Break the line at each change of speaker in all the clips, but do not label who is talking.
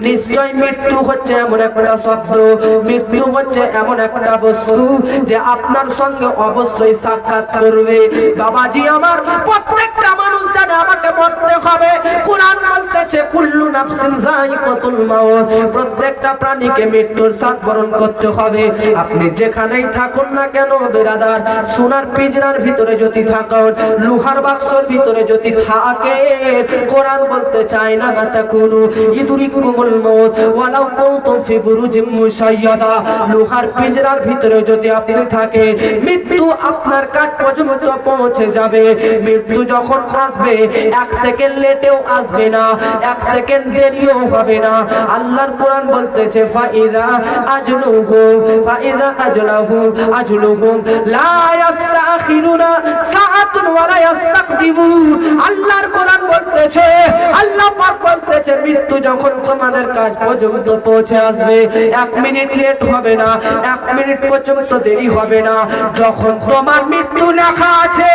নিশ্চয় মৃত্যু হচ্ছে এমন একটা শব্দ। মৃত্যু হচ্ছে এমন একটা বস্তু যে আপনার সঙ্গে অবশ্যই সাক্ষাৎ করবে। বাবাজি আমার, প্রত্যেকটা মানুষ জানে আমাকে মরতে হবে কোরআন বলতেছে কুল্লু নাফসিন যায়িকাতুল মাউত, প্রত্যেকটা প্রাণীকে মৃত্যুর স্বাদ বরণ করতে হবে। আপনি যেখানেই থাকুন না কেন, বেরাদার, সোনার পিঞ্জরার ভিতরে যদি থাকুন, লোহার বাক্সর ভিতরে যদি থাকে কোরআন বলতে চায় না মাতা কুনু ইদুরিকুমুল মউত, ওয়ালাউ কুনতুম ফি বুরুজিম মুশাইয়াদা লোহার পিঞ্জরার ভিতরে যদি আপনি থাকেন, মৃত্যু আপনার কাছ পর্যন্ত পৌঁছে যাবে। মৃত্যু যখন আসবে, এক সেকেন্ড লেটেও আসবে না। এক সেকেন্ড দেরিও হবে না। আল্লাহর কোরআন বলতেছে, ফাইদা আজলুহু, ফাইদা আজলাহু লা সাআতুন ওয়ালা ইস্তাকদিমুন আল্লাহর কোরআন বলতেছে, আল্লাহ পাক বলতেছে, মৃত্যু যখন তোমাদের কাজ পর্যন্ত পৌঁছে আসবে, এক মিনিট লেট হবে না, এক মিনিট পর্যন্ত দেরি হবে না। যখন তোমার মৃত্যু লেখা আছে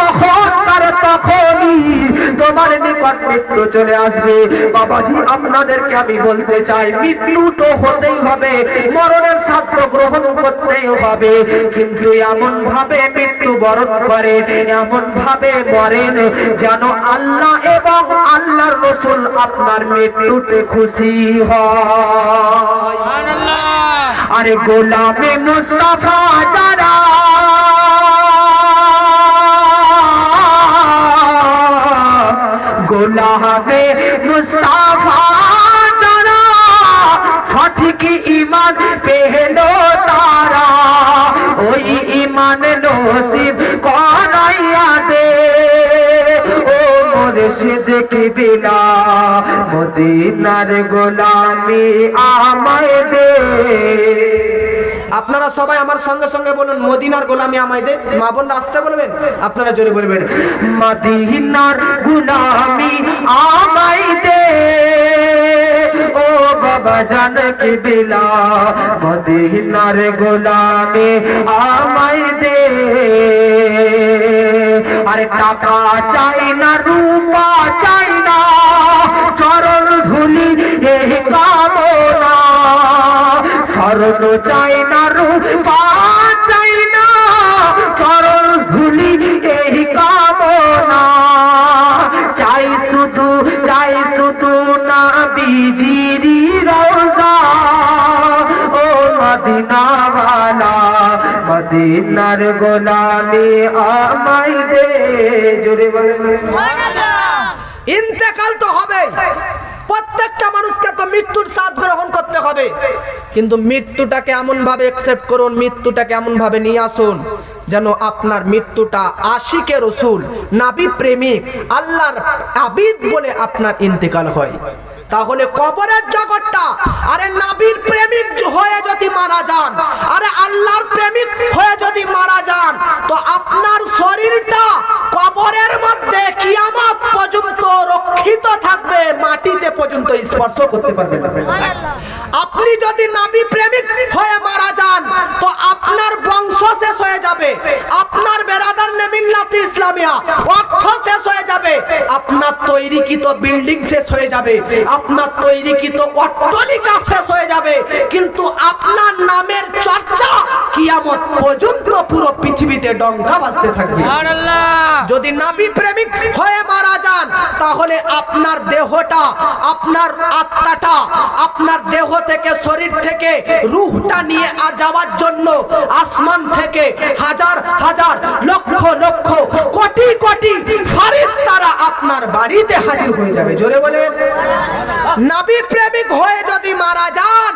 তখন তার তখনই তোমার নিকট মৃত্যু চলে আসবে। বাবাজি আপনাদেরকে আমি বলতে চাই মৃত্যু তো হতেই হবে মরণের সাধ্য গ্রহণ করতেই হবে। কিন্তু এমন ভাবে মৃত্যু বরণ করে এমন ভাবে মরেন যেন আল্লাহ এবং আল্লাহর রসুল আপনার মৃত্যুতে খুশি হয়। আরে গোলামে মুস্তাফা যারা গোলামে মুস্তাফা যারা সঠিক ইমান পেহলো তারা। ওই ইমান নসিব করাইয়া দে। ও মুর্শিদ কি বিনা মদিনার গোলামি আমায় দে। আপনারা সবাই আমার সঙ্গে সঙ্গে বলুন, মদিনার গোলামি আমায় দে। মা বোনরা আসতে বলবেন? আপনারা জোরে বলবেন, মদিনার গোলামি আমায় দে। ও বাবা, জান কি বিলা, মদিনার গোলামি আমায় দে। আরে টাকা চাই না, রূপা চাই না, চরণ ধুলি এই কামনা স্মরণ চাই না রূপা চাই না চরণ ধুলি এই কামনা। চাই শুধু চাই শুধু না বিজিরি রোজা ও মদিনাওয়ালা মদিনার গোলামি আমায় দে জোরে বলে ইন্তেকাল তো হবে প্রত্যেকটা মানুষকে তো মৃত্যুর স্বাদ গ্রহণ করতে হবে। কিন্তু মৃত্যুটাকে এমন ভাবে একসেপ্ট করুন, মৃত্যুটাকে এমন ভাবে নিয়ে আসুন, যেন আপনার মৃত্যুটা আশিকে রসুল, নাবি প্রেমিক, আল্লাহর আবিদ বলে আপনার ইন্তেকাল হয়। তাহলে কবরের জগৎটা, আরে নাবির প্রেমিক হয়ে যদি মারা যান, আরে আল্লাহর প্রেমিক হয়ে যদি মারা যান, তো আপনার শরীরটা কবরের মধ্যে কিয়ামত পর্যন্ত রক্ষিত থাকবে, মাটিতে পর্যন্ত স্পর্শ করতে পারবে না। আপনি যদি নাবি প্রেমিক হয়ে মারা যান তো আপনার বংশ শেষ হয়ে যাবে। আপনার বেরাদার নেমিল্লাতি ইসলামিয়া অর্থ শেষ হয়ে যাবে। আপনার তৈরিকৃত বিল্ডিং শেষ হয়ে যাবে। আপনার তৈরিকৃত অট্টালিকা শেষ হয়ে যাবে। কিন্তু আপনার নামের চর্চা কিয়ামত পর্যন্ত পুরো পৃথিবীতে ডঙ্কা বাজতে থাকবে। যদি নাবি প্রেমিক হয়ে মারা যান তাহলে আপনার দেহটা আপনার আত্মাটা আপনার দেহ থেকে শরীর থেকে রুহটা নিয়ে যাওয়ার জন্য আসমান থেকে হাজার হাজার, লক্ষ লক্ষ, কোটি কোটি ফারিস্তারা আপনার বাড়িতে হাজির হয়ে যাবে। জোরে বলেন। নাবি প্রেমিক হয়ে যদি মারা যান,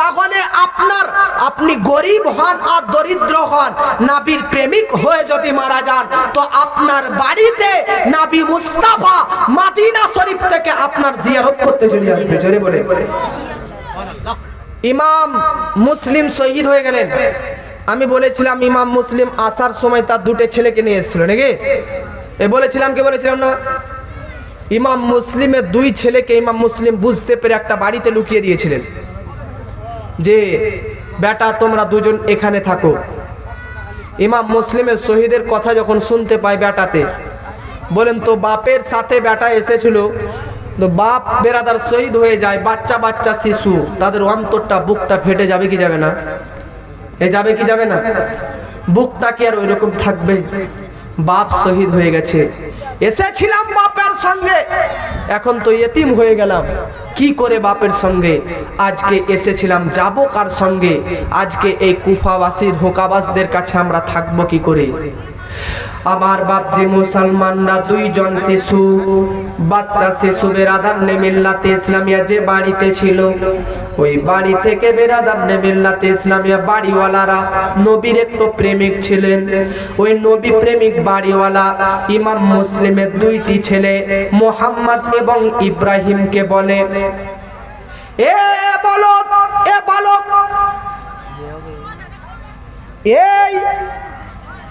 তাহলে আপনার আপনি গরিব হন আর দরিদ্র হন। নাবির প্রেমিক হয়ে যদি মারা যান, তো আপনার বাড়িতে নাবি মুস্তাফা মাদিনা শরীফ থেকে আপনার জিয়ারত করতে চলে আসবে। জোরে বলে ইমাম মুসলিম শহীদ হয়ে গেলেন। আমি বলেছিলাম, ইমাম মুসলিম আসার সময় তার দুটো ছেলেকে নিয়ে এসেছিল, নাকি? এ বলেছিলাম, কি বলেছিলাম না? ইমাম মুসলিমের দুই ছেলেকে ইমাম মুসলিম বুঝতে পেরে একটা বাড়িতে লুকিয়ে দিয়েছিলেন। যে, বেটা, তোমরা দুজন এখানে থাকো। ইমাম মুসলিমের শহীদের কথা যখন শুনতে পায় বেটাতে, বলেন, তো বাপের সাথে বেটা এসেছিল তো বাপ, বেরাদার শহীদ হয়ে যায়, বাচ্চা বাচ্চা, শিশু। তাদের অন্তরটা, বুকটা ফেটে যাবে কি যাবে না? এ যাবে কি যাবে না? বুকটা কি আর ওইরকম থাকবে? বাপ শহীদ হয়ে গেছে। এসেছিলাম বাপের সঙ্গে। এখন তো এতিম হয়ে গেলাম। কি করে বাপের সঙ্গে? আজকে এসেছিলাম, যাব কার সঙ্গে? আজকে এই কুফাবাসী ধোকাবাসদের কাছে আমরা থাকব কি করে? আমার বাপজি মুসলমানরা দুইজন শিশু, বাচ্চা শিশু বেরাদার নেমিল্লাতে ইসলামিয়া যে বাড়িতে ছিল, ওই বাড়ি থেকে বেরাদার নেমিল্লাতে ইসলামিয়া বাড়িওয়ালারা নবীর একটু প্রেমিক ছিলেন। ওই নবী প্রেমিক বাড়িওয়ালা ইমাম মুসলিমের দুইটি ছেলে মোহাম্মদ এবং ইব্রাহিমকে বলে, এ বলো এ বলো এই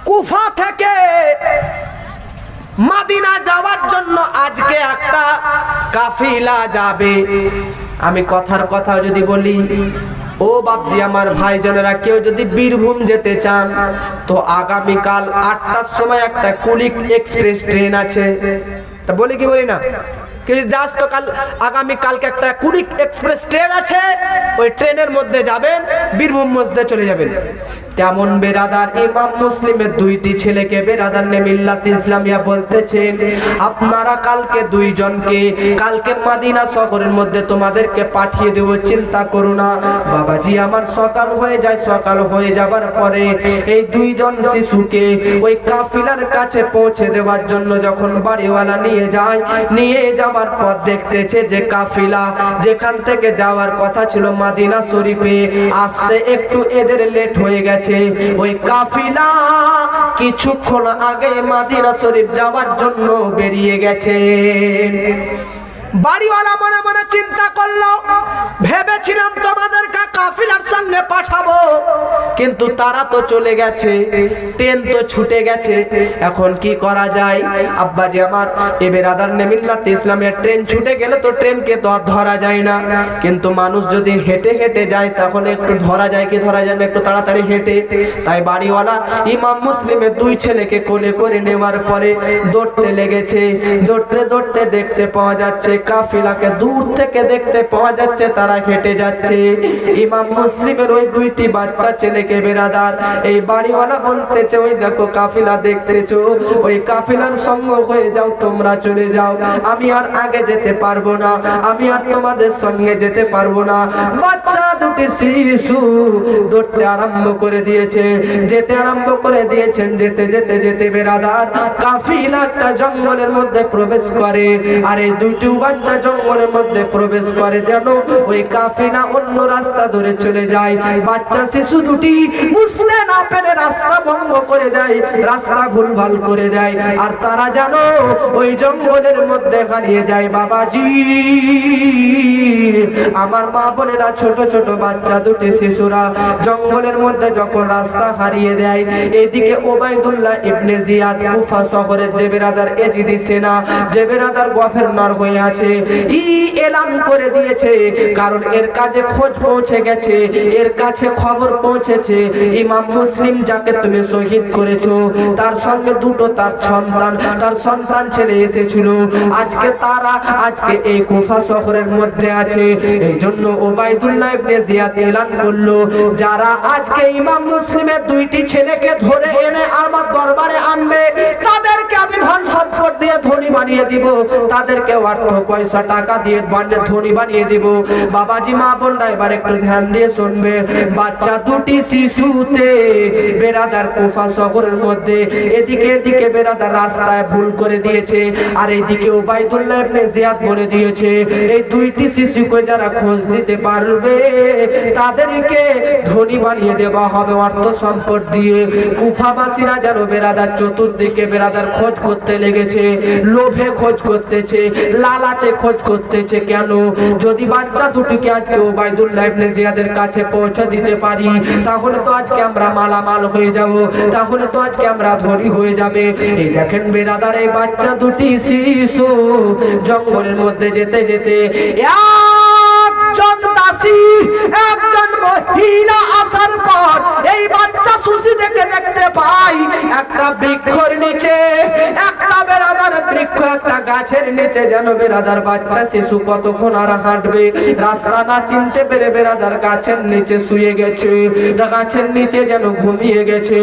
কুফা থেকে মাদিনা যাওয়ার জন্য আজকে একটা কাফিলা যাবে। আমি কথার কথা যদি বলি, ও বাপজি, আমার ভাইজনেরা, কেউ যদি বীরভূম যেতে চান, তো আগামীকাল আটটার সময় একটা কুলিক এক্সপ্রেস ট্রেন আছে। বলি কি বলি না? যাস তো কাল আগামী কালকে একটা কুলিক এক্সপ্রেস ট্রেন আছে, ওই ট্রেনের মধ্যে যাবেন, বীরভূম মধ্যে চলে যাবেন। তেমন বেরাদার ইমাম মুসলিমের দুইটি ছেলেকে বেরাদার নেমিল্লাত ইসলামিয়া বলতেছেন, আপনারা কালকে দুইজনকে, কালকে মাদিনা শহরের মধ্যে তোমাদেরকে পাঠিয়ে দেব, চিন্তা করো না। বাবাজি, আমার সকাল হয়ে যায়, সকাল হয়ে যাবার পরে এই দুইজন শিশুকে ওই কাফিলার কাছে পৌঁছে দেওয়ার জন্য যখন বাড়িওয়ালা নিয়ে যায়, নিয়ে যাওয়ার পর দেখতেছে যে কাফিলা যেখান থেকে যাওয়ার কথা ছিল মাদিনা শরীফে, আসতে একটু এদের লেট হয়ে গেছে। ওই কাফিলা কিছুক্ষণ আগে মাদিনা শরীফ যাওয়ার জন্য বেরিয়ে গেছে বাড়িওয়ালা মনে মনে চিন্তা করল, ভেবেছিলাম তোমাদেরকে কাফিলার সঙ্গে পাঠাবো, কিন্তু তারা তো চলে গেছে, ট্রেন তো ছুটে গেছে, এখন কি করা যায়? আব্বাজি আমার এবার আদার নেমিল্লাত ইসলামের ট্রেন ছুটে গেলে তো ট্রেনকে তো আর ধরা যায় না। কিন্তু মানুষ যদি হেঁটে হেঁটে যায় তখন একটু ধরা যায়, কি ধরা যায় না? একটু তাড়াতাড়ি হেঁটে। তাই বাড়িওয়ালা ইমাম মুসলিমের দুই ছেলেকে কোলে করে নেওয়ার পরে দৌড়তে লেগেছে। দৌড়তে দৌড়তে দেখতে পাওয়া যাচ্ছে কাফিলাকে দূর থেকে দেখতে পাওয়া যাচ্ছে, তারা হেঁটে যাচ্ছে। ইমাম মুসলিমের ওই দুইটি বাচ্চা ছেলেকে বেরাদার, এই বাড়িওয়ালা বলতেছে, ওই দেখো কাফিলা ওই কাফিলার সঙ্গ হয়ে যাও, তোমরা চলে যাও। আমি আর আগে যেতে পারব না, আমি আর তোমাদের সঙ্গে যেতে পারব না। বাচ্চা দুটি শিশু দৌড়তে আরম্ভ করে দিয়েছে, যেতে আরম্ভ করে দিয়েছেন, যেতে যেতে যেতে বেরাদার। কাফিলা একটা জঙ্গলের মধ্যে প্রবেশ করে, আর এই দুইটি বাচ্চা জঙ্গলের মধ্যে প্রবেশ করে যেন ওই কাফিলা অন্য রাস্তা ধরে চলে যায়। বাচ্চা শিশু দুটি বুঝলে না পেলে রাস্তা করে দেয়, রাস্তা ভুলভাল করে দেয়, আর তারা যেন ওই জঙ্গলের মধ্যে হারিয়ে যায়। বাবাজি, আমার মা বোনেরা, ছোট ছোট বাচ্চা, দুটি শিশুরা জঙ্গলের মধ্যে যখন রাস্তা হারিয়ে দেয়, এদিকে ওবাইদুল্লাহ ইবনে জিয়াদ কুফা শহরের যে বেরাদার এজিদি সেনা, যে বেরাদার গভর্নর হয়ে আছে, ই এলান করে দিয়েছে, কারণ এর কাছে খোঁজ পৌঁছে গেছে, এর কাছে খবর পৌঁছেছে, ইমাম মুসলিম যাকে তুমি শহীদ করেছ। তার সঙ্গে দুটো তার সন্তান তার সন্তান ছেলে এসেছিল। আজকে তারা আজকে এই কুফা শহরের মধ্যে আছে। এই জন্য ওবায়দুল্লাহ ইবনে জিয়াদ এলান করল, যারা আজকে ইমাম মুসলিমের দুইটি ছেলেকে ধরে এনে আমার দরবারে আনবে তাদেরকে আমি ধন সম্পদ দিয়ে বানিয়ে দিব, তাদেরকে অর্থ পয়সা, টাকা দিয়ে ধনী বানিয়ে দিব। বাবাজি, মা একটু ধ্যান দিয়ে শুনবে। বাচ্চা দুটি শিশুতে কুফা শহরের মধ্যে এদিকে এদিকে রাস্তায় ভুল করে দিয়েছে, আর এইদিকে ওবাইদুল্লাহ ইবনে জিয়াদ বলে দিয়েছে, এই দুইটি শিশুকে যারা খোঁজ দিতে পারবে, তাদেরকে ধনী বানিয়ে দেওয়া হবে অর্থ সম্পদ দিয়ে। কুফাবাসীরা যেন বেরাদার চতুর্দিকে বেরাদার খোঁজ করতে লেগেছে লোভে খোঁজ করতেছে, লালাচে খোঁজ করতেছে কেন? যদি বাচ্চা দুটিকে আজকে ওবায়দুল্লাহ ইবনে জিয়াদের কাছে পৌঁছে দিতে পারি, তাহলে তো আজকে আমরা মালামাল হয়ে যাব, তাহলে তো আজকে আমরা ধনী হয়ে যাবে। এই দেখেন বেরাদার, এই বাচ্চা দুটি শিশু জঙ্গলের মধ্যে যেতে যেতে একজন দাসী একজন মহিলা আসার পর এই বাচ্চা সুসি দেখে দেখতে পাই। একটা বৃক্ষর নিচে, একটা বেরাদার বৃক্ষ, একটা গাছের নিচে যেন বেরাদার বাচ্চা শিশু কতক্ষণ আর হাঁটবে। রাস্তা না চিনতে পেরে বেরাদার গাছের নিচে শুয়ে গেছে। গাছের নিচে যেন ঘুমিয়ে গেছে।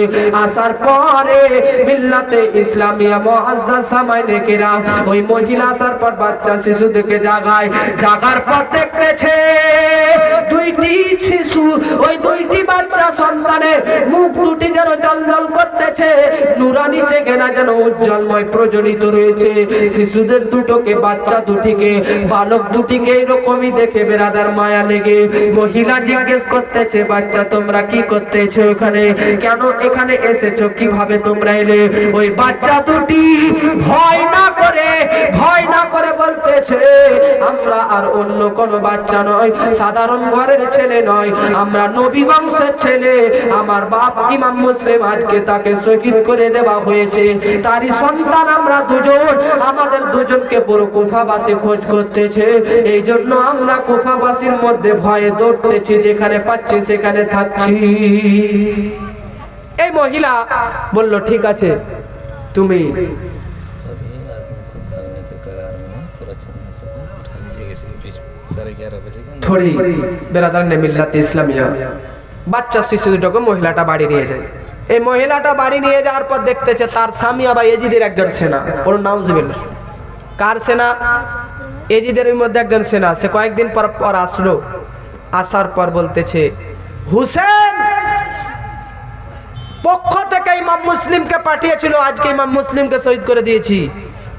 আসার পরে মিল্লাতে ইসলামিয়া মুআজ্জাজ সামাইনে কিরাম ওই মহিলা আসার পর বাচ্চা শিশু দেখে জাগায়। জাগার পর দেখতেছে দুইটি শিশু, ওই দুইটি বাচ্চা সন্তানের মুখ দুটি যেন জল জল করতেছে। নুরানি চেগেনা যেন উজ্জ্বলময় প্রজ্বলিত রয়েছে। শিশুদের দুটোকে, বাচ্চা দুটিকে, বালক দুটিকে এরকমই দেখে বেরাদার মায়া লেগে মহিলা জিজ্ঞেস করতেছে, বাচ্চা, তোমরা কি করতেছো এখানে? কেন এখানে এসেছ? কীভাবে তোমরা এলে? ওই বাচ্চা দুটি ভয় না করে, ভয় না করে বলতেছে, আমরা আর অন্য কোন বাচ্চা নয়। সাধারণ ঘরের ছেলে নয়, আমরা নবী বংশের ছেলে। আমার বাপ ইমাম মুসলিম আজকে তাকে শহীদ করে দেওয়া হয়েছে। তারই সন্তান আমরা দুজন, আমাদের দুজনকে পুরো কুফাবাসী খোঁজ করতেছে। এই জন্য আমরা কুফাবাসীর মধ্যে ভয়ে দৌড়তেছি, যেখানে পাচ্ছি সেখানে থাকছি। এই মহিলা বলল, ঠিক আছে, তুমি ধরি। বেড়াদার নেমিল্লাতে ইসলামিয়া। বাচ্চা শিশুটাকে মহিলাটা বাড়ি নিয়ে যায়। এই মহিলাটা বাড়ি নিয়ে যাওয়ার পর দেখতেছে তার স্বামী আবার এজিদের একজন সেনা। ওর নাউজবিল্লা কার সেনা? এজিদের মধ্যে একজন সেনা সে কয়েকদিন পর পর আসলো। আসার পর বলতেছে, হুসেন, পক্ষ থেকে ইমাম মুসলিমকে পাঠিয়েছিল। আজকে ইমাম মুসলিমকে শহীদ করে দিয়েছি।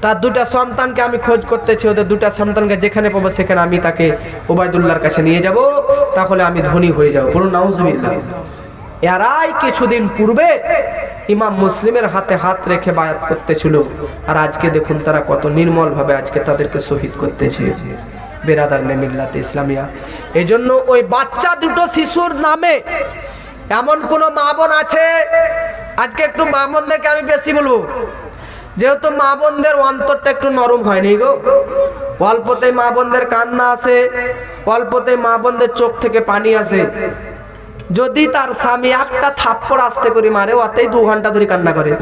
তার দুটা সন্তানকে আমি খোঁজ করতেছি, ওদের দুটা সন্তানকে যেখানে পাবো সেখানে আমি তাকে ওবায়দুল্লাহর কাছে নিয়ে যাব, তাহলে আমি ধনী হয়ে যাব। পুরো নাউজুবিল্লাহ। এরাই কিছুদিন পূর্বে ইমাম মুসলিমের হাতে হাত রেখে বায়াত করতেছিল, আর আজকে দেখুন তারা কত নির্মল ভাবে আজকে তাদেরকে শহীদ করতেছে। বেরাদার নেমিল্লাতে ইসলামিয়া। এই জন্য ওই বাচ্চা দুটো শিশুর নামে এমন কোন মা বোন আছে? আজকে একটু মা বোনদেরকে আমি বেশি বলব। যেহেতু মা বোনদের অন্তরটা একটু নরম হয়নি গো। অল্পতেই মা বোনদের কান্না আছে অল্পতেই মা বোনদের চোখ থেকে পানি আছে যদি তার স্বামী একটা থাপ্পড় আসতে করে মারে ওতেই দু ঘণ্টা ধরে কান্না করে।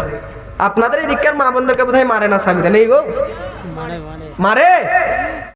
আপনাদের এই দিককার মা বোনদেরকে বোধহয় মারে না স্বামীতে নেই গো? মারে?